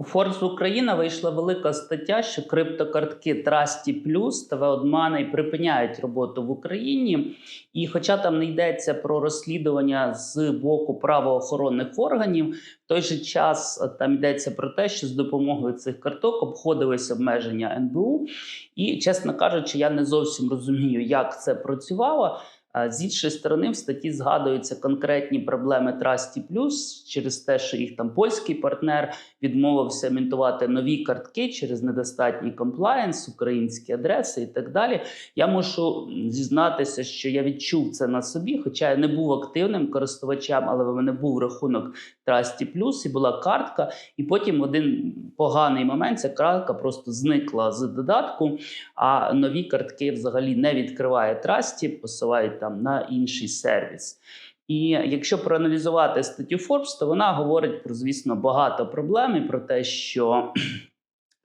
У Forbes Україна вийшла велика стаття, що криптокартки Trusty Plus та V1 припиняють роботу в Україні. І, хоча там не йдеться про розслідування з боку правоохоронних органів, в той же час там йдеться про те, що з допомогою цих карток обходились обмеження НБУ. І, чесно кажучи, я не зовсім розумію, як це працювало. З іншої сторони, в статті згадуються конкретні проблеми Trusty Plus через те, що їх там польський партнер відмовився мінтувати нові картки через недостатній комплаєнс, українські адреси і так далі. Я мушу зізнатися, що я відчув це на собі, хоча я не був активним користувачем, але в мене був рахунок Trusty Plus і була картка. І потім один поганий момент ця картка просто зникла з додатку. А нові картки взагалі не відкриває трасті, посилають там на інший сервіс. І якщо проаналізувати статтю Forbes, то вона говорить про, звісно, багато проблем і про те, що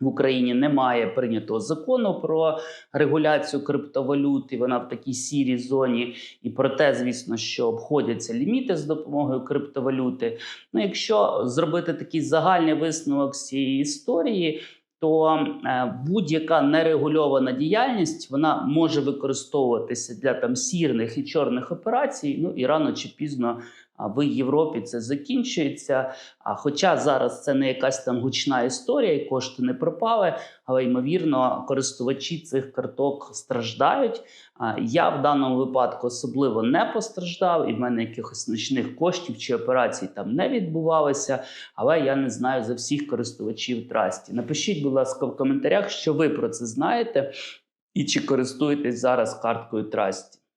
в Україні немає прийнятого закону про регуляцію криптовалют, і вона в такій сірій зоні. І про те, звісно, що обходяться ліміти з допомогою криптовалюти. Ну, якщо зробити такий загальний висновок з цієї історії, то е, будь-яка нерегульована діяльність вона може використовуватися для там сірних і чорних операцій. Ну і рано чи пізно в Європі це закінчується. А хоча зараз це не якась там гучна історія, і кошти не пропали, але ймовірно, користувачі цих карток страждають. Я в даному випадку особливо не постраждав, і в мене якихось значних коштів чи операцій там не відбувалося. Але я не знаю за всіх користувачів трасті. Напишіть, будь ласка, в коментарях, що ви про це знаєте, і чи користуєтесь зараз карткою трасті.